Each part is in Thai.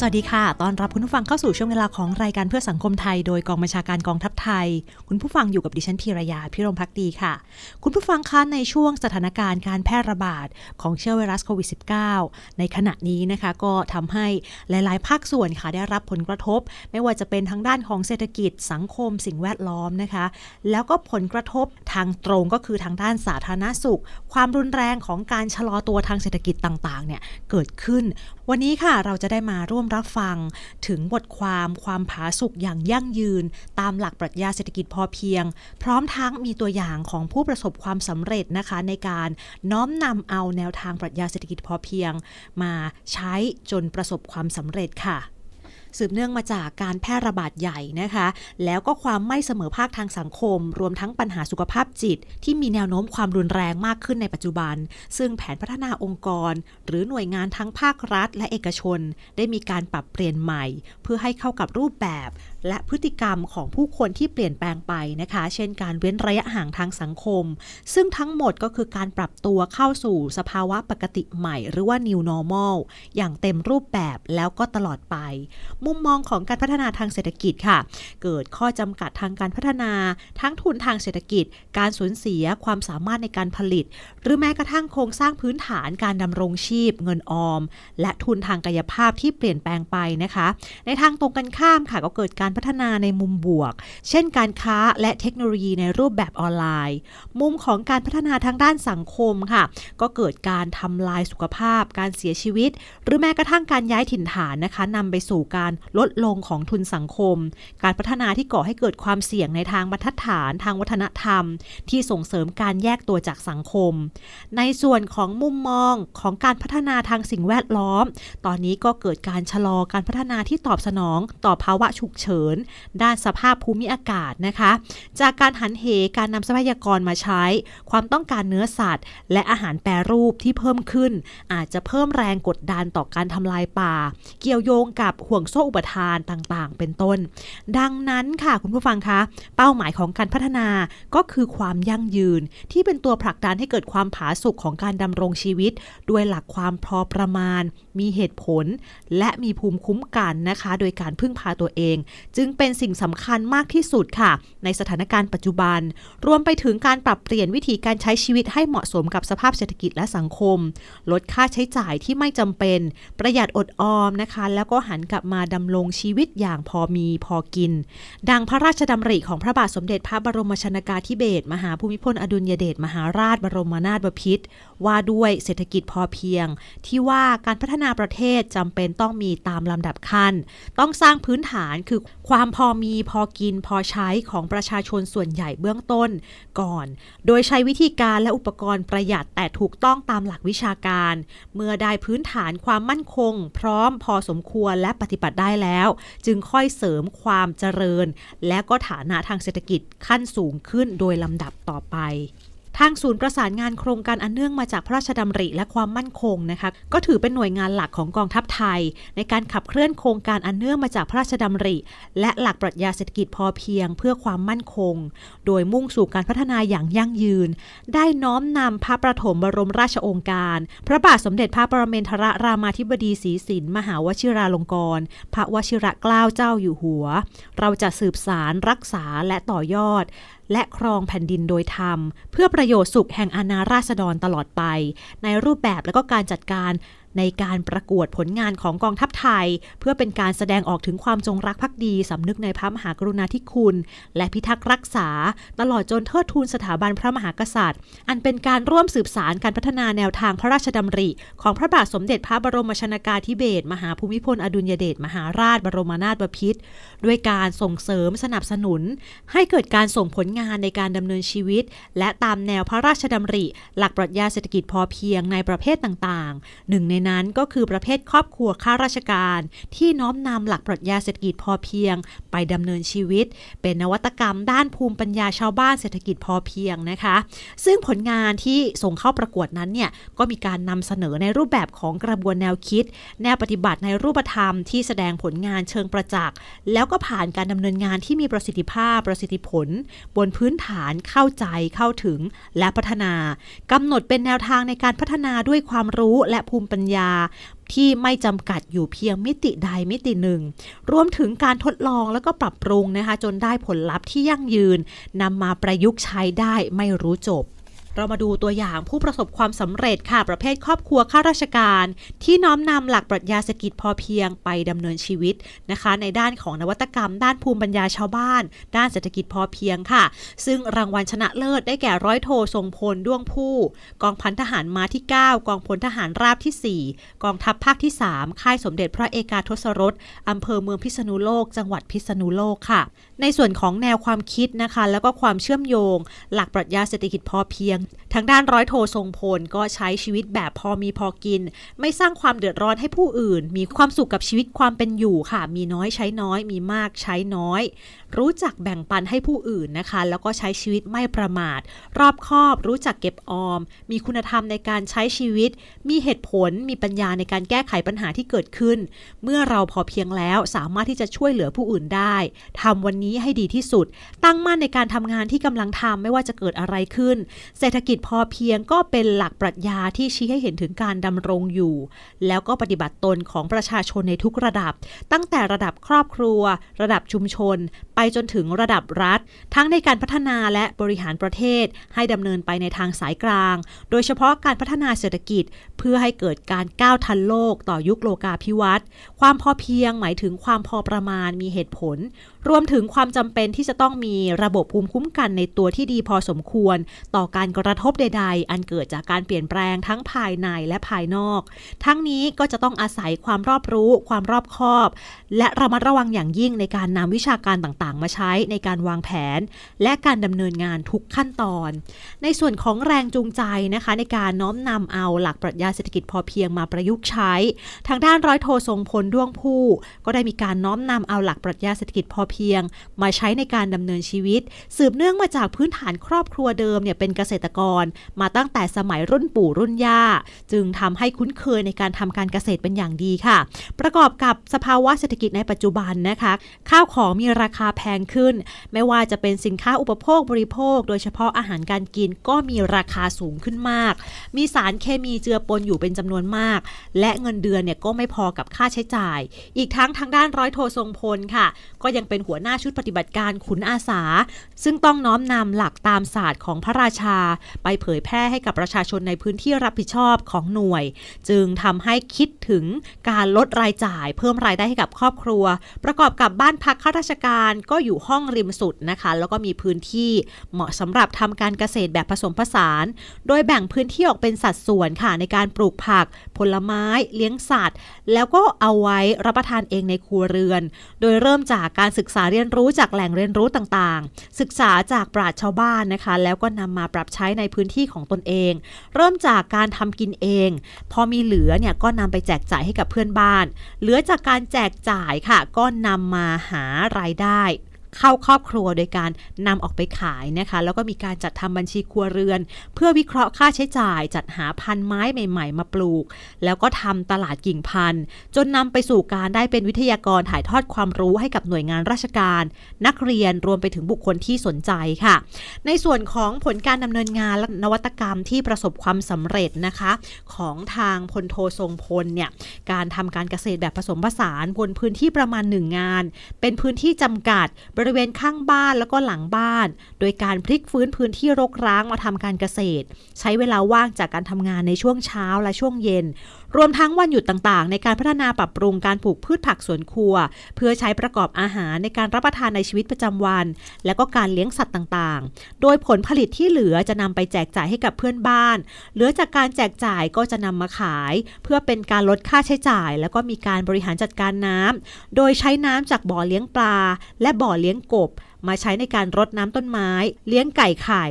สวัสดีค่ะ ตอนรับคุณผู้ฟังเข้าสู่ช่วงเวลาของรายการเพื่อสังคมไทย โดยกองบัญชาการกองทัพไทย คุณผู้ฟังอยู่กับดิฉันพีรยาพิรมพักดีค่ะ คุณผู้ฟังคะในช่วงสถานการณ์การแพร่ระบาดของเชื้อไวรัสโควิด -19 ในขณะนี้นะคะก็ทำให้หลาย ๆ ภาคส่วนค่ะได้รับผลกระทบ ไม่ว่าจะเป็นทางด้านของเศรษฐกิจสังคมสิ่งแวดล้อมนะคะ แล้วก็ผลกระทบทางตรงก็คือทางด้านสาธารณสุข ความรุนแรงของการชะลอตัวทางเศรษฐกิจต่าง ๆ เนี่ยเกิดขึ้น วันนี้ค่ะเราจะได้มาร่วมรับฟังถึงบทความความผาสุกอย่างยั่งยืน ตามหลักปรัชญาเศรษฐกิจพอเพียง พร้อมทั้งมีตัวอย่างของผู้ประสบความสำเร็จนะคะ ในการน้อมนำเอาแนวทางปรัชญาเศรษฐกิจพอเพียง มาใช้จนประสบความสำเร็จค่ะ สืบเนื่องมาจากการแพร่ระบาดใหญ่นะคะ แล้วก็ความไม่เสมอภาคทางสังคม รวมทั้งปัญหาสุขภาพจิต ที่มีแนวโน้มความรุนแรงมากขึ้นในปัจจุบัน ซึ่งแผนพัฒนาองค์กร หรือหน่วยงานทั้งภาครัฐ และเอกชน ได้มีการปรับเปลี่ยนใหม่ เพื่อให้เข้ากับรูปแบบและพฤติกรรมของผู้คนที่เปลี่ยนแปลงไปนะคะ เช่นการเว้นระยะห่างทางสังคม ซึ่งทั้งหมดก็คือการปรับตัวเข้าสู่สภาวะปกติใหม่ หรือว่า new normal อย่างเต็มรูปแบบแล้วก็ตลอดไป มุมมองของการพัฒนาทางเศรษฐกิจค่ะ เกิดข้อจำกัดทางการพัฒนา ทั้งทุนทางเศรษฐกิจ การสูญเสียความสามารถในการผลิต หรือแม้กระทั่งโครงสร้างพื้นฐานการดำรงชีพ เงินออม และทุนทางกายภาพที่เปลี่ยนแปลงไปนะคะ ในทางตรงกันข้ามค่ะก็เกิดการการพัฒนาในมุมบวก เช่นการค้าและเทคโนโลยีในรูปแบบออนไลน์ มุมของการพัฒนาทางด้านสังคมค่ะ ก็เกิดการทำลายสุขภาพ การเสียชีวิต หรือแม้กระทั่งการย้ายถิ่นฐานนะคะนำไปสู่การลดลงของทุนสังคม การพัฒนาที่ก่อให้เกิดความเสี่ยงในทางบรรทัดฐานทางวัฒนธรรม ที่ส่งเสริมการแยกตัวจากสังคม ในส่วนของมุมมองของการพัฒนาทางสิ่งแวดล้อม ตอนนี้ก็เกิดการชะลอการพัฒนาที่ตอบสนองต่อภาวะฉุกเฉินด้านสภาพภูมิอากาศนะคะ จากการหันเหการนำทรัพยากรมาใช้ ความต้องการเนื้อสัตว์ และอาหารแปรรูปที่เพิ่มขึ้น อาจจะเพิ่มแรงกดดันต่อการทำลายป่า เกี่ยวโยงกับห่วงโซ่อุปทานต่างๆ เป็นต้น ดังนั้นค่ะคุณผู้ฟังคะเป้าหมายของการพัฒนาก็คือความยั่งยืน ที่เป็นตัวผลักดันให้เกิดความผาสุกของการดำรงชีวิต ด้วยหลักความพอประมาณ มีเหตุผล และมีภูมิคุ้มกันนะคะ โดยการพึ่งพาตัวเอง จึงเป็นสิ่งสำคัญมากที่สุดค่ะ ในสถานการณ์ปัจจุบัน รวมไปถึงการปรับเปลี่ยนวิธีการใช้ชีวิตให้เหมาะสมกับสภาพเศรษฐกิจและสังคม ลดค่าใช้จ่ายที่ไม่จำเป็น ประหยัดอดออมนะคะ แล้วก็หันกลับมาดำรงชีวิตอย่างพอมีพอกิน ดังพระราชดำริของพระบาทสมเด็จพระบรมชนากาธิเบศรมหาภูมิพลอดุลยเดชมหาราชบรมนาถบพิตรว่าด้วยเศรษฐกิจพอเพียง ที่ว่าการพัฒนาประเทศจำเป็นต้องมีตามลำดับขั้น ต้องสร้างพื้นฐานคือความพอมีพอกินพอใช้ของประชาชนส่วนใหญ่เบื้องต้นก่อน โดยใช้วิธีการและอุปกรณ์ประหยัดแต่ถูกต้องตามหลักวิชาการ เมื่อได้พื้นฐานความมั่นคง พร้อมพอสมควรและปฏิบัติได้แล้ว จึงค่อยเสริมความเจริญ และก็ฐานะทางเศรษฐกิจขั้นสูงขึ้นโดยลำดับต่อไป ทางศูนย์ประสานงานโครงการอันเนื่องมาจากพระราชดำริและความมั่นคงนะคะ ก็ถือเป็นหน่วยงานหลักของกองทัพไทย ในการขับเคลื่อนโครงการอันเนื่องมาจากพระราชดำริ และหลักปรัชญาเศรษฐกิจพอเพียง เพื่อความมั่นคง โดยมุ่งสู่การพัฒนาอย่างยั่งยืน ได้น้อมนำพระประถมบรมราชโองการ พระบาทสมเด็จพระปรเมนทรรามาธิบดีศรีสินมหาวชิราลงกรณ์พระวชิระเกล้าเจ้าอยู่หัว เราจะสืบสารรักษาและต่อยอด และครองแผ่นดินโดยธรรม เพื่อประโยชน์สุขแห่งอาณาราษฎรตลอดไป ในรูปแบบและก็การจัดการ ในการประกวดผลงานของกองทัพไทย เพื่อเป็นการแสดงออกถึงความจงรักภักดีสำนึกในพระมหากรุณาธิคุณ และพิทักษ์รักษา ตลอดจนเทิดทูนสถาบันพระมหากษัตริย์ อันเป็นการร่วมสืบสารการพัฒนาแนวทางพระราชดำริ ของพระบาทสมเด็จพระบรมชนากาธิเบศรมหาภูมิพลอดุลยเดชมหาราชบรมนาถบพิตรด้วยการส่งเสริมสนับสนุน ให้เกิดการส่งผลงานในการดำเนินชีวิต และตามแนวพระราชดำริ หลักปรัชญาเศรษฐกิจพอเพียงในประเภทต่างๆ หนึ่งในนั้นก็คือประเภทครอบครัวข้าราชการ ที่น้อมนำหลักปรัชญาเศรษฐกิจพอเพียง ไปดำเนินชีวิต เป็นนวัตกรรมด้านภูมิปัญญาชาวบ้านเศรษฐกิจพอเพียงนะคะ ซึ่งผลงานที่ส่งเข้าประกวดนั้นเนี่ยก็มีการนำเสนอในรูปแบบของกระบวนแนวคิด แนวปฏิบัติในรูปธรรมที่แสดงผลงานเชิงประจักษ์แล้วก็ผ่านการดำเนินงานที่มีประสิทธิภาพประสิทธิผล บนพื้นฐานเข้าใจเข้าถึงและพัฒนากำหนดเป็นแนวทางในการพัฒนาด้วยความรู้และภูมิปัญญาที่ไม่จำกัดอยู่เพียงมิติใดมิติหนึ่ง รวมถึงการทดลองแล้วก็ปรับปรุงนะคะ จนได้ผลลัพธ์ที่ยั่งยืนนำมาประยุกต์ใช้ได้ไม่รู้จบ เรามาดูตัวอย่างผู้ประสบความสำเร็จค่ะประเภทครอบครัวข้าราชการ ที่น้อมนำหลักปรัชญาเศรษฐกิจพอเพียงไปดำเนินชีวิตนะคะ ในด้านของนวัตกรรม ด้านภูมิปัญญาชาวบ้าน ด้านเศรษฐกิจพอเพียงค่ะ ซึ่งรางวัลชนะเลิศได้แก่ร้อยโททรงพลด้วงผู้ กองพันทหารม้าที่ 9 กองพลทหารราบที่ 4 กองทัพภาคที่ 3 ค่ายสมเด็จพระเอกาทศรสอำเภอเมืองพิษณุโลก จังหวัดพิษณุโลกค่ะ ในส่วนของแนวความคิดนะคะ แล้วก็ความเชื่อมโยง หลักปรัชญาเศรษฐกิจพอเพียงทางด้านร้อยโททรงพลก็ใช้ชีวิตแบบพอมีพอกิน ไม่สร้างความเดือดร้อนให้ผู้อื่น มีความสุขกับชีวิตความเป็นอยู่ค่ะ มีน้อยใช้น้อย มีมากใช้น้อยรู้จักแบ่งปันให้ผู้อื่นนะคะ แล้วก็ใช้ชีวิตไม่ประมาท รอบคอบ รู้จักเก็บออม มีคุณธรรมในการใช้ชีวิต มีเหตุผล มีปัญญาในการแก้ไขปัญหาที่เกิดขึ้น เมื่อเราพอเพียงแล้วสามารถที่จะช่วยเหลือผู้อื่นได้ทำวันนี้ให้ดีที่สุด ตั้งมั่นในการทำงานที่กำลังทำไม่ว่าจะเกิดอะไรขึ้น เศรษฐกิจพอเพียงก็เป็นหลักปรัชญาที่ชี้ให้เห็นถึงการดำรงอยู่ แล้วก็ปฏิบัติตนของประชาชนในทุกระดับ ตั้งแต่ระดับครอบครัว ระดับชุมชน ไปจนถึงระดับรัฐ ทั้งในการพัฒนาและบริหารประเทศ ให้ดำเนินไปในทางสายกลาง โดยเฉพาะการพัฒนาเศรษฐกิจ เพื่อให้เกิดการก้าวทันโลกต่อยุคโลกาภิวัตน์ความพอเพียงหมายถึงความพอประมาณมีเหตุผล รวมถึงความจำเป็นที่จะต้องมีระบบภูมิคุ้มกันในตัวที่ดีพอสมควร ต่อการกระทบใด ๆ อันเกิดจากการเปลี่ยนแปลงทั้งภายในและภายนอก ทั้งนี้ก็จะต้องอาศัยความรอบรู้ ความรอบคอบ และระมัดระวังอย่างยิ่งในการนำวิชาการต่างๆ มาใช้ในการวางแผน และการดำเนินงานทุกขั้นตอน ในส่วนของแรงจูงใจนะคะ ในการน้อมนำเอาหลักปรัชญาเศรษฐกิจพอเพียงมาประยุกต์ใช้ ทางด้านร้อยโททรงพลด้วงผู้ ก็ได้มีการน้อมนำเอาหลักปรัชญาเศรษฐกิจพอเพียงมาใช้ในการดำเนินชีวิต สืบเนื่องมาจากพื้นฐานครอบครัวเดิมเนี่ยเป็นเกษตรกร มาตั้งแต่สมัยรุ่นปู่รุ่นย่า จึงทำให้คุ้นเคยในการทำการเกษตรเป็นอย่างดีค่ะ ประกอบกับสภาวะเศรษฐกิจในปัจจุบันนะคะ ข้าวของมีราคาแพงขึ้น ไม่ว่าจะเป็นสินค้าอุปโภคบริโภค โดยเฉพาะอาหารการกินก็มีราคาสูงขึ้นมาก มีสารเคมีเจือปนอยู่เป็นจำนวนมาก และเงินเดือนเนี่ยก็ไม่พอกับค่าใช้จ่าย อีกทั้งทางด้านร้อยโททรงพลค่ะ ก็ยังเป็นหัวหน้าชุดปฏิบัติการขุนอาสา ซึ่งต้องน้อมนำหลักตามศาสตร์ของพระราชา ไปเผยแพร่ให้กับประชาชนในพื้นที่รับผิดชอบของหน่วย จึงทำให้คิดถึงการลดรายจ่าย เพิ่มรายได้ให้กับครอบครัว ประกอบกับบ้านพักข้าราชการก็อยู่ห้องริมสุดนะคะ แล้วก็มีพื้นที่เหมาะสำหรับทำการเกษตรแบบผสมผสาน โดยแบ่งพื้นที่ออกเป็นสัดส่วนค่ะในการปลูกผัก ผลไม้ เลี้ยงสัตว์ แล้วก็เอาไว้รับประทานเองในครัวเรือน โดยเริ่มจากการศึกษาเรียนรู้จากแหล่งเรียนรู้ต่างๆ ศึกษาจากปราชญ์ชาวบ้านนะคะ แล้วก็นำมาปรับใช้ในพื้นที่ของตนเอง เริ่มจากการทำกินเอง พอมีเหลือเนี่ยก็นำไปแจกจ่ายให้กับเพื่อนบ้าน เหลือจากการแจกจ่ายค่ะ ก็นำมาหารายได้ เข้าครอบครัวโดยการนำออกไปขายนะคะ แล้วก็มีการจัดทำบัญชีครัวเรือน เพื่อวิเคราะห์ค่าใช้จ่าย จัดหาพันธุ์ไม้ใหม่ ๆ มาปลูก แล้วก็ทำตลาดกิ่งพันธุ์ จนนำไปสู่การได้เป็นวิทยากรถ่ายทอดความรู้ให้กับหน่วยงานราชการ นักเรียนรวมไปถึงบุคคลที่สนใจค่ะ ในส่วนของผลการดำเนินงานและนวัตกรรมที่ประสบความสำเร็จนะคะ ของทางพลโททรงพลเนี่ยการทำการเกษตรแบบผสมผสานบนพื้นที่ประมาณหนึ่งงาน เป็นพื้นที่จำกัดบริเวณข้างบ้านแล้วก็หลังบ้าน โดยการพลิกฟื้นพื้นที่รกร้างมาทำการเกษตร ใช้เวลาว่างจากการทำงานในช่วงเช้าและช่วงเย็นรวมทั้งวันหยุดต่างๆ ในการพัฒนาปรับปรุงการปลูกพืชผักสวนครัว เพื่อใช้ประกอบอาหารในการรับประทานในชีวิตประจำวัน และก็การเลี้ยงสัตว์ต่างๆ โดยผลผลิตที่เหลือจะนำไปแจกจ่ายให้กับเพื่อนบ้าน เหลือจากการแจกจ่ายก็จะนำมาขาย เพื่อเป็นการลดค่าใช้จ่าย แล้วก็มีการบริหารจัดการน้ำโดยใช้น้ำจากบ่อเลี้ยงปลา และบ่อเลี้ยงกบ มาใช้ในการรดน้ำต้นไม้ เลี้ยงไก่ไข่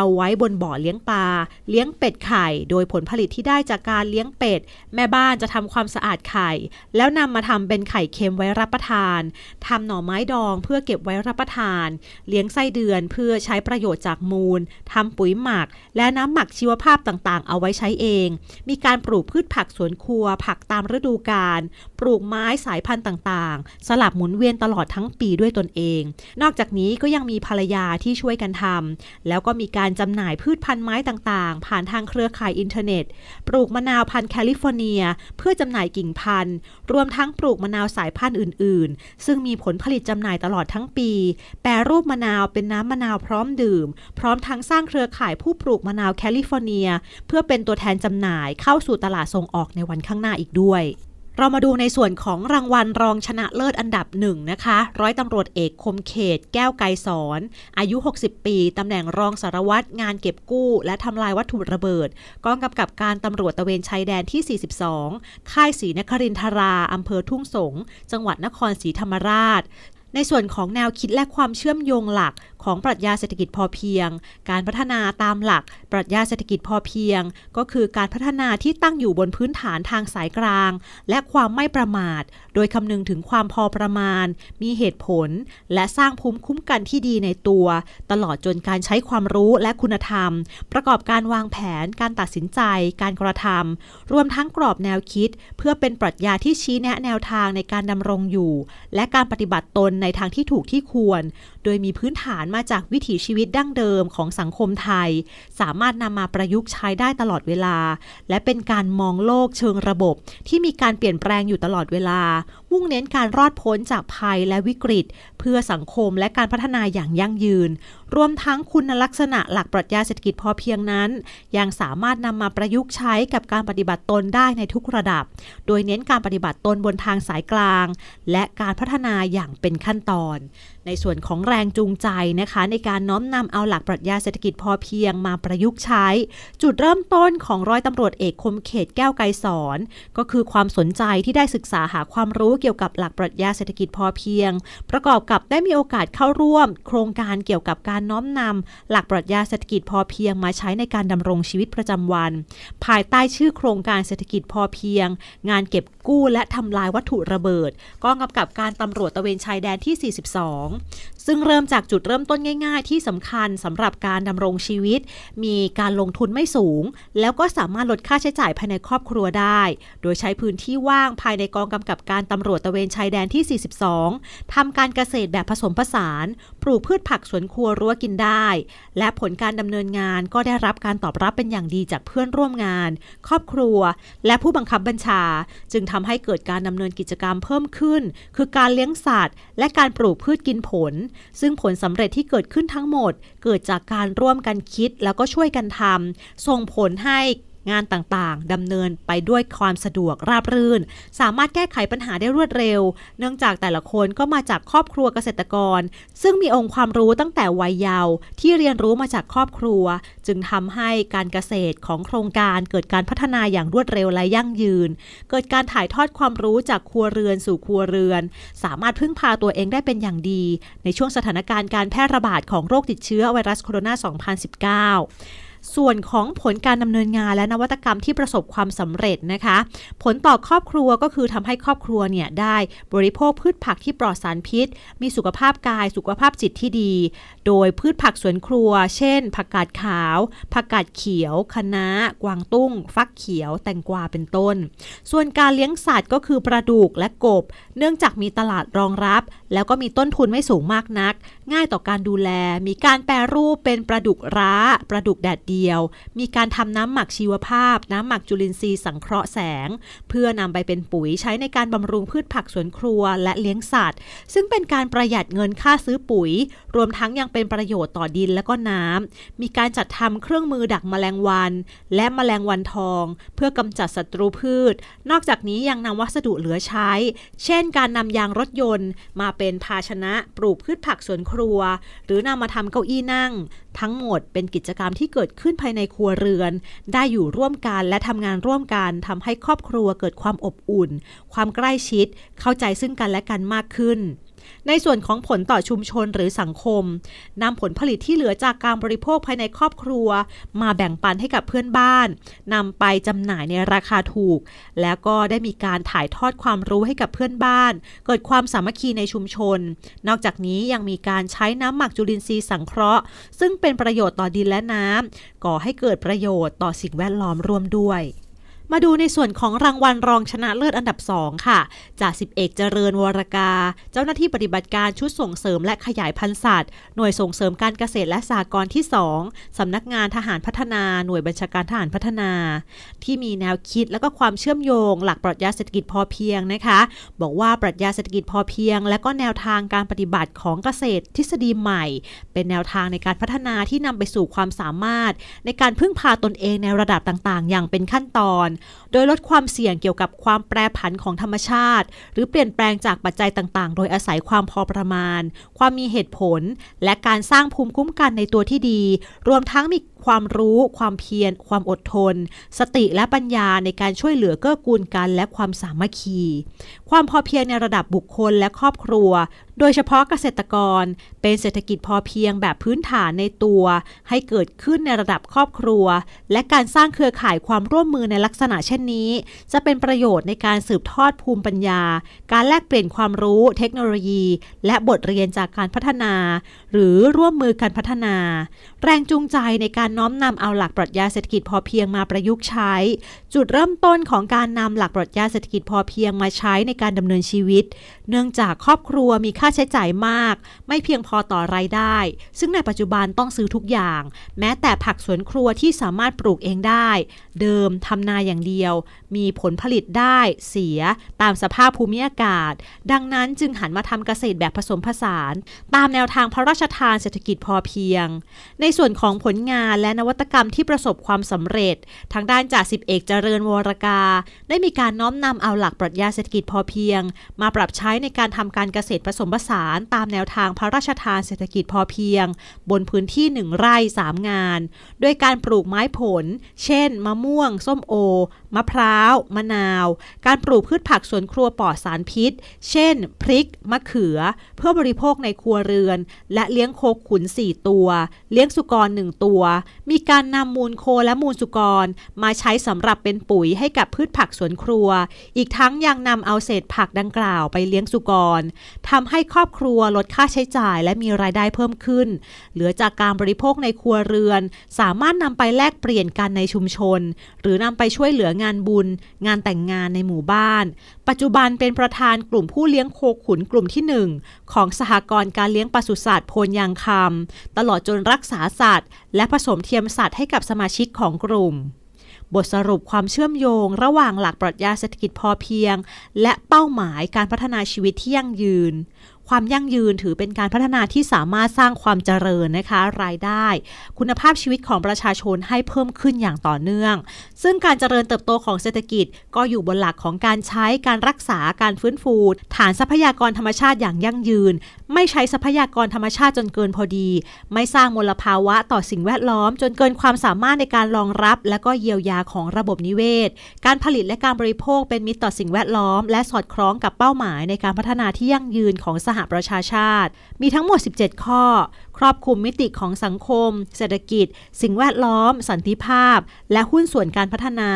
เอาไว้บนบ่อเลี้ยงปลาเลี้ยงเป็ดไข่ โดยผลผลิตที่ได้จากการเลี้ยงเป็ด แม่บ้านจะทำความสะอาดไข่ แล้วนำมาทำเป็นไข่เค็มไว้รับประทานทำหน่อไม้ดองเพื่อเก็บไว้รับประทาน เลี้ยงไส้เดือนเพื่อใช้ประโยชน์จากมูลทำปุ๋ยหมัก และน้ำหมักชีวภาพต่างๆ เอาไว้ใช้เอง มีการปลูกพืชผักสวนครัว ผักตามฤดูกาลปลูกไม้สายพันธุ์ต่างๆ สลับหมุนเวียนตลอดทั้งปีด้วยตนเอง นอกจากนี้ก็ยังมีภรรยาที่ช่วยกันทำแล้วก็มีการจำหน่ายพืชพันธุ์ไม้ต่างๆ ผ่านทางเครือข่ายอินเทอร์เน็ต ปลูกมะนาวพันธุ์แคลิฟอร์เนีย เพื่อจำหน่ายกิ่งพันธุ์ รวมทั้งปลูกมะนาวสายพันธุ์อื่น ๆ ซึ่งมีผลผลิตจำหน่ายตลอดทั้งปี แปรรูปมะนาวเป็นน้ำมะนาวพร้อมดื่ม พร้อมทั้งสร้างเครือข่ายผู้ปลูกมะนาวแคลิฟอร์เนีย เพื่อเป็นตัวแทนจำหน่ายเข้าสู่ตลาดส่งออกในวันข้างหน้าอีกด้วย เรามาดูในส่วนของรางวัลรองชนะเลิศอันดับหนึ่งนะคะ ร้อยตำรวจเอกคมเขต แก้วไกรสอนอายุ 60 ปี ตำแหน่งรองสารวัตรงานเก็บกู้ และทำลายวัตถุระเบิดกองกำกับการตำรวจตะเวนชายแดนที่ 42 ค่ายศรีนครินทราอำเภอทุ่งสง จังหวัดนครศรีธรรมราช ในส่วนของแนวคิดและความเชื่อมโยงหลักของปรัชญาเศรษฐกิจพอเพียง การพัฒนาตามหลักปรัชญาเศรษฐกิจพอเพียง ก็คือการพัฒนาที่ตั้งอยู่บนพื้นฐานทางสายกลาง และความไม่ประมาท โดยคำนึงถึงความพอประมาณ มีเหตุผล และสร้างภูมิคุ้มกันที่ดีในตัว ตลอดจนการใช้ความรู้และคุณธรรม ประกอบการวางแผน การตัดสินใจ การกระทำรวมทั้งกรอบแนวคิด เพื่อเป็นปรัชญาที่ชี้แนะแนวทางในการดำรงอยู่ และการปฏิบัติตนในทางที่ถูกที่ควร โดยมีพื้นฐานมาจากวิถีชีวิตดั้งเดิมของสังคมไทย สามารถนำมาประยุกต์ใช้ได้ตลอดเวลา และเป็นการมองโลกเชิงระบบ ที่มีการเปลี่ยนแปลงอยู่ตลอดเวลา มุ่งเน้นการรอดพ้นจากภัยและวิกฤต เพื่อสังคมและการพัฒนาอย่างยั่งยืน รวมทั้งคุณลักษณะหลักปรัชญาเศรษฐกิจพอเพียงนั้น ยังสามารถนำมาประยุกต์ใช้กับการปฏิบัติตนได้ในทุกระดับ โดยเน้นการปฏิบัติตนบนทางสายกลาง และการพัฒนาอย่างเป็นขั้นตอน ในส่วนของแรงจูงใจนะคะ ในการน้อมนำเอาหลักปรัชญาเศรษฐกิจพอเพียงมาประยุกต์ใช้ จุดเริ่มต้นของร้อยตำรวจเอกคมเขตแก้วไกรสอนก็คือความสนใจที่ได้ศึกษาหาความรู้เกี่ยวกับหลักปรัชญาเศรษฐกิจพอเพียง ประกอบกับได้มีโอกาสเข้าร่วม โครงการเกี่ยวกับการน้อมนำหลักปรัชญาเศรษฐกิจพอเพียงมาใช้ในการดำรงชีวิตประจำวัน ภายใต้ชื่อโครงการเศรษฐกิจพอเพียง งานเก็บกู้และทำลายวัตถุระเบิดกองกำกับการตำรวจตะเวนชายแดนที่ 42ซึ่งเริ่มจากจุดเริ่มต้นง่าย ๆ ที่สำคัญสำหรับการดำรงชีวิต มีการลงทุนไม่สูง แล้วก็สามารถลดค่าใช้จ่ายภายในครอบครัวได้ โดยใช้พื้นที่ว่างภายในกองกำกับการตำรวจตะเวนชายแดนที่ 42 ทำการเกษตรแบบผสมผสาน ปลูกพืชผักสวนครัวรั้วกินได้ และผลการดำเนินงานก็ได้รับการตอบรับเป็นอย่างดีจากเพื่อนร่วมงาน ครอบครัว และผู้บังคับบัญชา จึงทำให้เกิดการดำเนินกิจกรรมเพิ่มขึ้น คือการเลี้ยงสัตว์ และการปลูกพืชกินผลซึ่งผลสำเร็จที่เกิดขึ้นทั้งหมด เกิดจากการร่วมกันคิดแล้วก็ช่วยกันทำส่งผลให้ งานต่างๆดำเนินไปด้วยความสะดวกราบรื่น สามารถแก้ไขปัญหาได้รวดเร็ว เนื่องจากแต่ละคนก็มาจากครอบครัวเกษตรกร ซึ่งมีองค์ความรู้ตั้งแต่วัยเยาว์ที่เรียนรู้มาจากครอบครัว จึงทำให้การเกษตรของโครงการเกิดการพัฒนาอย่างรวดเร็วและยั่งยืน เกิดการถ่ายทอดความรู้จากครัวเรือนสู่ครัวเรือน สามารถพึ่งพาตัวเองได้เป็นอย่างดี ในช่วงสถานการณ์การแพร่ระบาดของโรคติดเชื้อไวรัสโคโรนา 2019 ส่วนของผลการดำเนินงานและนวัตกรรมที่ประสบความสำเร็จนะคะ ผลต่อครอบครัวก็คือทำให้ครอบครัวเนี่ยได้บริโภคพืชผักที่ปลอดสารพิษ มีสุขภาพกายสุขภาพจิตที่ดี โดยพืชผักสวนครัว เช่น ผักกาดขาว ผักกาดเขียวคะน้ากวางตุ้ง ฟักเขียว แตงกวาเป็นต้น ส่วนการเลี้ยงสัตว์ก็คือปลาดุกและกบ เนื่องจากมีตลาดรองรับ แล้วก็มีต้นทุนไม่สูงมากนักง่ายต่อการดูแล มีการแปรรูปเป็นปลาดุกร้าปลาดุกแดดเดียว มีการทำน้ำหมักชีวภาพ น้ำหมักจุลินทรีย์สังเคราะห์แสง เพื่อนำไปเป็นปุ๋ยใช้ในการบำรุงพืชผักสวนครัวและเลี้ยงสัตว์ ซึ่งเป็นการประหยัดเงินค่าซื้อปุ๋ย รวมทั้งยังเป็นประโยชน์ต่อดินและก็น้ำมีการจัดทำเครื่องมือดักแมลงวัน และแมลงวันทอง เพื่อกำจัดศัตรูพืช นอกจากนี้ยังนำวัสดุเหลือใช้ เช่น การนำยางรถยนต์ มาเป็นภาชนะปลูกพืชผักสวนครัว หรือนำมาทำเก้าอี้นั่ง ทั้งหมดเป็นกิจกรรมที่เกิดขึ้นภายในครัวเรือน ได้อยู่ร่วมกันและทำงานร่วมกันทำให้ครอบครัวเกิดความอบอุ่น ความใกล้ชิด เข้าใจซึ่งกันและกันมากขึ้น ในส่วนของผลต่อชุมชนหรือสังคมนำผลผลิตที่เหลือจากการบริโภคภายในครอบครัว มาแบ่งปันให้กับเพื่อนบ้านนำไปจำหน่ายในราคาถูก แล้วก็ได้มีการถ่ายทอดความรู้ให้กับเพื่อนบ้าน เกิดความสามัคคีในชุมชน นอกจากนี้ยังมีการใช้น้ำหมักจุลินทรีย์สังเคราะห์ ซึ่งเป็นประโยชน์ต่อดินและน้ำก่อให้เกิดประโยชน์ต่อสิ่งแวดล้อมร่วมด้วย มาดูในส่วนของรางวัลรองชนะเลิศอันดับ 2 ค่ะจากสิบเอกเจริญวรกา เจ้าหน้าที่ปฏิบัติการชุดส่งเสริมและขยายพันธุ์สัตว์ หน่วยส่งเสริมการเกษตรและสหกรณ์ที่ 2สำนักงานทหารพัฒนา หน่วยบัญชาการทหารพัฒนา ที่มีแนวคิดและก็ความเชื่อมโยง หลักปรัชญาเศรษฐกิจพอเพียงนะคะ บอกว่าปรัชญาเศรษฐกิจพอเพียง และก็แนวทางการปฏิบัติของเกษตรทฤษฎีใหม่ เป็นแนวทางในการพัฒนาที่นำไปสู่ความสามารถ ในการพึ่งพาตนเองในระดับต่างๆ อย่างเป็นขั้นตอนโดยลดความเสี่ยงเกี่ยวกับความแปรผันของธรรมชาติ หรือเปลี่ยนแปลงจากปัจจัยต่างๆ โดยอาศัยความพอประมาณ ความมีเหตุผล และการสร้างภูมิคุ้มกันในตัวที่ดี รวมทั้งมีความรู้ ความเพียร ความอดทน สติและปัญญาในการช่วยเหลือเกื้อกูลกัน และความสามัคคี ความพอเพียงในระดับบุคคลและครอบครัว โดยเฉพาะเกษตรกร เป็นเศรษฐกิจพอเพียงแบบพื้นฐานในตัว ให้เกิดขึ้นในระดับครอบครัว และการสร้างเครือข่ายความร่วมมือในลักษณะเช่นนี้ จะเป็นประโยชน์ในการสืบทอดภูมิปัญญา การแลกเปลี่ยนความรู้เทคโนโลยี และบทเรียนจากการพัฒนา หรือร่วมมือการพัฒนา แรงจูงใจในการน้อมนำเอาหลักปรัชญาเศรษฐกิจพอเพียงมาประยุกต์ใช้ จุดเริ่มต้นของการนำหลักปรัชญาเศรษฐกิจพอเพียงมาใช้ในการดำเนินชีวิต เนื่องจากครอบครัวมีค่าใช้จ่ายมาก ไม่เพียงพอต่อรายได้ ซึ่งในปัจจุบันต้องซื้อทุกอย่าง แม้แต่ผักสวนครัวที่สามารถปลูกเองได้ เดิมทำนาอย่างเดียว มีผลผลิตได้เสีย ตามสภาพภูมิอากาศ ดังนั้นจึงหันมาทำเกษตรแบบผสมผสาน ตามแนวทางพระราชทานเศรษฐกิจพอเพียง ในส่วนของผลงานและนวัตกรรมที่ประสบความสำเร็จ ทางด้านจ่าสิบเอกเจริญวรกา ได้มีการน้อมนำเอาหลักปรัชญาเศรษฐกิจพอเพียง มาปรับใช้ในการทำการเกษตรผสมผสานตามแนวทางพระราชทานเศรษฐกิจพอเพียง บนพื้นที่หนึ่งไร่สามงานโดยการปลูกไม้ผล เช่น มะม่วง ส้มโอ มะพร้าว มะนาว การปลูกพืชผักสวนครัวปลอดสารพิษ เช่น พริก มะเขือ เพื่อบริโภคในครัวเรือน และเลี้ยงโคขุน 4 ตัว เลี้ยงสุกร 1 ตัวมีการนำมูลโคและมูลสุกร มาใช้สำหรับเป็นปุ๋ยให้กับพืชผักสวนครัว อีกทั้งยังนำเอาเศษผักดังกล่าวไปเลี้ยงสุกรทำให้ครอบครัวลดค่าใช้จ่ายและมีรายได้เพิ่มขึ้น เหลือจากการบริโภคในครัวเรือน สามารถนำไปแลกเปลี่ยนกันในชุมชน หรือนำไปช่วยเหลืองานบุญ งานแต่งงานในหมู่บ้าน ปัจจุบันเป็นประธานกลุ่มผู้เลี้ยงโคขุนกลุ่มที่ 1 ของสหกรณ์การเลี้ยงปศุสัตว์โพนยางคำตลอดจนรักษาสัตว์ และผสมเทียมสัตว์ให้กับสมาชิกของกลุ่ม บทสรุปความเชื่อมโยง ระหว่างหลักปรัชญาเศรษฐกิจพอเพียง และเป้าหมายการพัฒนาชีวิตที่ยั่งยืน ความยั่งยืนถือเป็นการพัฒนาที่สามารถสร้างความเจริญนะคะ รายได้ คุณภาพชีวิตของประชาชนให้เพิ่มขึ้นอย่างต่อเนื่อง ซึ่งการเจริญเติบโตของเศรษฐกิจ ก็อยู่บนหลักของการใช้การรักษาการฟื้นฟู ฐานทรัพยากรธรรมชาติอย่างยั่งยืน ไม่ใช้ทรัพยากรธรรมชาติจนเกินพอดี ไม่สร้างมลภาวะต่อสิ่งแวดล้อม จนเกินความสามารถในการรองรับ และก็เยียวยาของระบบนิเวศ การผลิตและการบริโภคเป็นมิตรต่อสิ่งแวดล้อม และสอดคล้องกับเป้าหมายในการพัฒนาที่ยั่งยืนของสหประชาชาติ มีทั้งหมด 17 ข้อ ครอบคลุมมิติของสังคม เศรษฐกิจ สิ่งแวดล้อม สันติภาพ และหุ้นส่วนการพัฒนา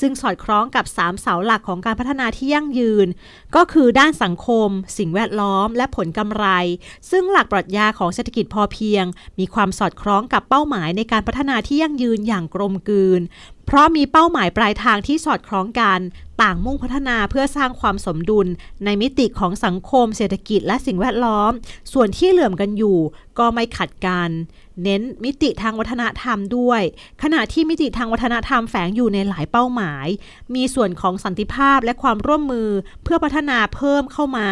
ซึ่งสอดคล้องกับ 3 เสาหลักของการพัฒนาที่ยั่งยืน ก็คือด้านสังคม สิ่งแวดล้อม และผลกำไร ซึ่งหลักปรัชญาของเศรษฐกิจพอเพียง มีความสอดคล้องกับเป้าหมายในการพัฒนาที่ยั่งยืนอย่างกลมกลืนเพราะมีเป้าหมายปลายทางที่สอดคล้องกัน ต่างมุ่งพัฒนาเพื่อสร้างความสมดุล ในมิติของสังคมเศรษฐกิจและสิ่งแวดล้อม ส่วนที่เหลื่อมกันอยู่ก็ไม่ขัดกัน เน้นมิติทางวัฒนธรรมด้วย ขณะที่มิติทางวัฒนธรรมแฝงอยู่ในหลายเป้าหมาย มีส่วนของสันติภาพและความร่วมมือเพื่อพัฒนาเพิ่มเข้ามา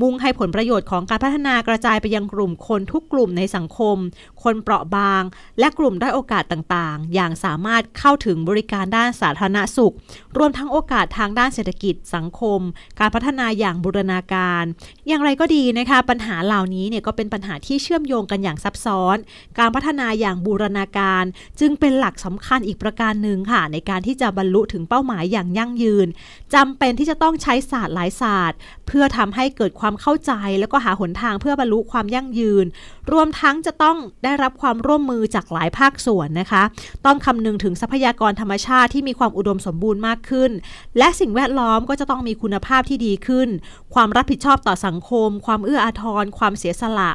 มุ่งให้ผลประโยชน์ของการพัฒนากระจายไปยังกลุ่มคนทุกกลุ่มในสังคม คนเปราะบาง และกลุ่มด้อยโอกาสต่างๆ อย่างสามารถเข้าถึงบริการด้านสาธารณสุข รวมทั้งโอกาสทางด้านเศรษฐกิจสังคม การพัฒนาอย่างบูรณาการ อย่างไรก็ดีนะคะปัญหาเหล่านี้เนี่ยก็เป็นปัญหาที่เชื่อมโยงกันอย่างซับซ้อน การพัฒนาอย่างบูรณาการ จึงเป็นหลักสำคัญอีกประการหนึ่งค่ะ ในการที่จะบรรลุถึงเป้าหมายอย่างยั่งยืนจำเป็นที่จะต้องใช้ศาสตร์หลายศาสตร์ เพื่อทำให้เกิดความเข้าใจ แล้วก็หาหนทางเพื่อบรรลุความยั่งยืน รวมทั้งจะต้องได้รับความร่วมมือจากหลายภาคส่วนนะคะ ต้องคำนึงถึงทรัพยากรธรรมชาติที่มีความอุดมสมบูรณ์มากขึ้น และสิ่งแวดล้อมก็จะต้องมีคุณภาพที่ดีขึ้น ความรับผิดชอบต่อสังคม ความเอื้ออาทร ความเสียสละ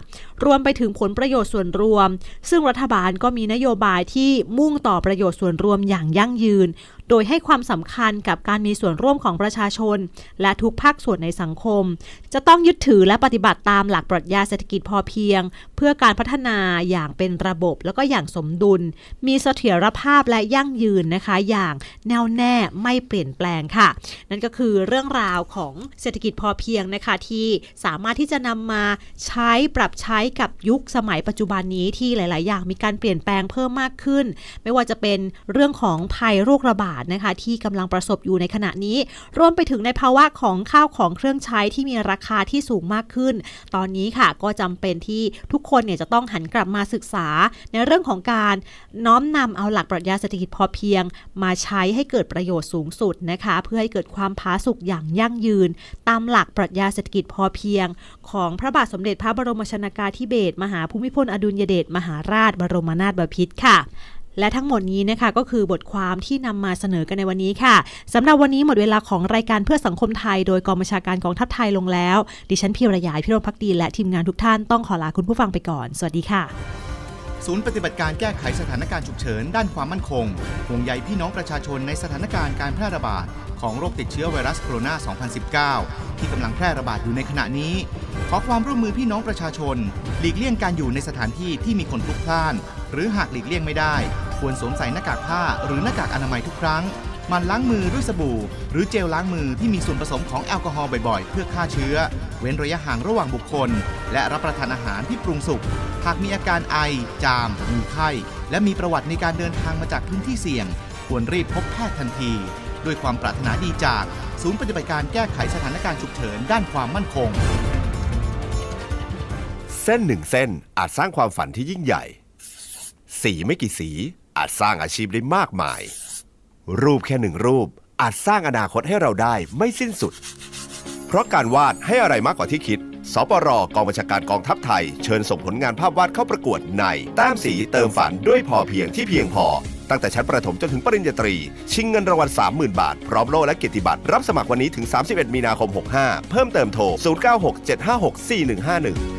รวมไปถึงผลประโยชน์ส่วนรวม ซึ่งรัฐบาลก็มีนโยบายที่มุ่งต่อประโยชน์ส่วนรวมอย่างยั่งยืน โดยให้ความสำคัญกับการมีส่วนร่วมของประชาชน และทุกภาคส่วนในสังคม จะต้องยึดถือและปฏิบัติตามหลักปรัชญาเศรษฐกิจพอเพียง เพื่อการพัฒนาอย่างเป็นระบบแล้วก็อย่างสมดุล มีเสถียรภาพและยั่งยืนนะคะ อย่างแน่วแน่ไม่เปลี่ยนแปลงค่ะ นั่นก็คือเรื่องราวของเศรษฐกิจพอเพียงนะคะที่สามารถที่จะนำมาใช้ปรับใช้กับยุคสมัยปัจจุบันนี้ที่หลาย ๆ อย่างมีการเปลี่ยนแปลงเพิ่มมากขึ้น ไม่ว่าจะเป็นเรื่องของภัยโรคระบาดนะคะ ที่กำลังประสบอยู่ในขณะนี้ รวมไปถึงในภาวะของข้าวของเครื่องใช้ที่มีราคาที่สูงมากขึ้น ตอนนี้ค่ะก็จำเป็นที่ทุกคนเนี่ยจะต้องหันกลับมาศึกษา ในเรื่องของการน้อมนำเอาหลักปรัชญาเศรษฐกิจพอเพียง มาใช้ให้เกิดประโยชน์สูงสุดนะคะ เพื่อให้เกิดความผาสุกอย่างยั่งยืน ตามหลักปรัชญาเศรษฐกิจพอเพียง ของพระบาทสมเด็จพระบรมชนากาธิเบศรมหาภูมิพลอดุลยเดชมหาราชบรมนาถบพิตรค่ะและทั้งหมดนี้นะคะก็คือบทความที่นำมาเสนอกันในวันนี้ค่ะสำหรับวันนี้หมดเวลาของรายการเพื่อสังคมไทย โดยกองบัญชาการกองทัพไทยลงแล้ว ดิฉันพีรยายพิรมพักดีและทีมงานทุกท่านต้องขอลาคุณผู้ฟังไปก่อน สวัสดีค่ะ ศูนย์ปฏิบัติการแก้ไขสถานการณ์ฉุกเฉินด้านความมั่นคงห่วงใยพี่น้องประชาชนในสถานการณ์การแพร่ระบาดของโรคติดเชื้อไวรัสโคโรนา 2019 ที่กำลังแพร่ระบาดอยู่ในขณะนี้ ขอความร่วมมือพี่น้องประชาชน หลีกเลี่ยงการอยู่ในสถานที่ที่มีคนพลุกพล่าน หรือหากหลีกเลี่ยงไม่ได้ ควรสวมใส่หน้ากากผ้าหรือหน้ากากอนามัยทุกครั้ง มันล้างมือด้วยสบู่ หรือเจลล้างมือที่มีส่วนผสมของแอลกอฮอล์บ่อยๆ เพื่อฆ่าเชื้อ เว้นระยะห่างระหว่างบุคคล และรับประทานอาหารที่ปรุงสุกหากมีอาการไอ จาม มีไข้ และมีประวัติในการเดินทางมาจากพื้นที่เสี่ยง ควรรีบพบแพทย์ทันที ด้วยความปรารถนาดีจากศูนย์ปฏิบัติการแก้ไขสถานการณ์ฉุกเฉินด้านความมั่นคง เส้นหนึ่งเส้นอาจสร้างความฝันที่ยิ่งใหญ่ สีไม่กี่สีอาจสร้างอาชีพได้มากมาย รูปแค่หนึ่งรูป อาจสร้างอนาคตให้เราได้ไม่สิ้นสุด เพราะการวาดให้อะไรมากกว่าที่คิด สปรกองบัญชาการกองทัพไทย เชิญส่งผลงานภาพวาดเข้าประกวดในแต้มสีเติมฝันด้วยพอเพียงที่เพียงพอ ตั้งแต่ชั้นประถมจนถึงปริญญาตรี ชิงเงินรางวัล 30,000 บาท พร้อมโล่และเกียรติบัตรรับสมัครวันนี้ถึง 31 มีนาคม 65 เพิ่มเติมโทร 0967564151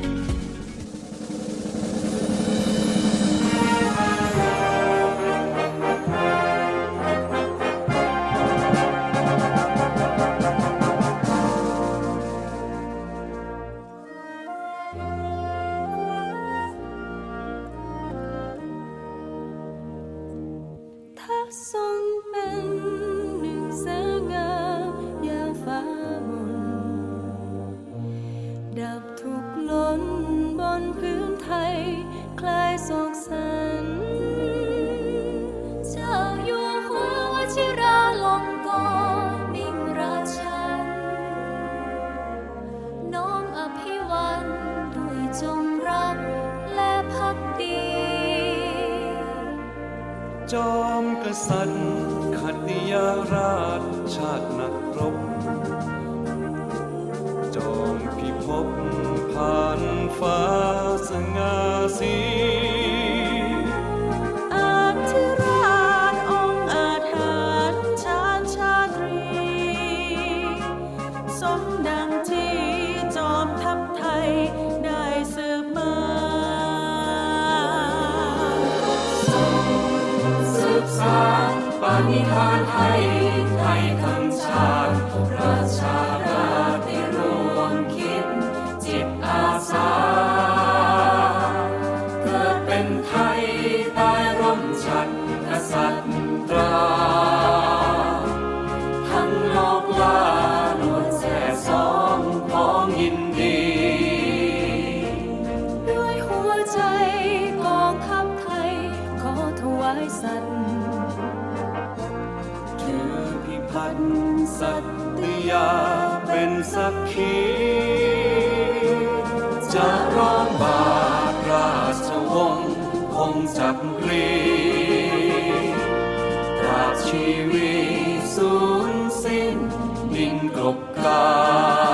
นปณิธานให้ไทยทั้งชาติประชา เป็นสักขีจะร้องบาทราชวงศ์คงจับกรีตราชีวิตสูญสิ้นดินกรบกา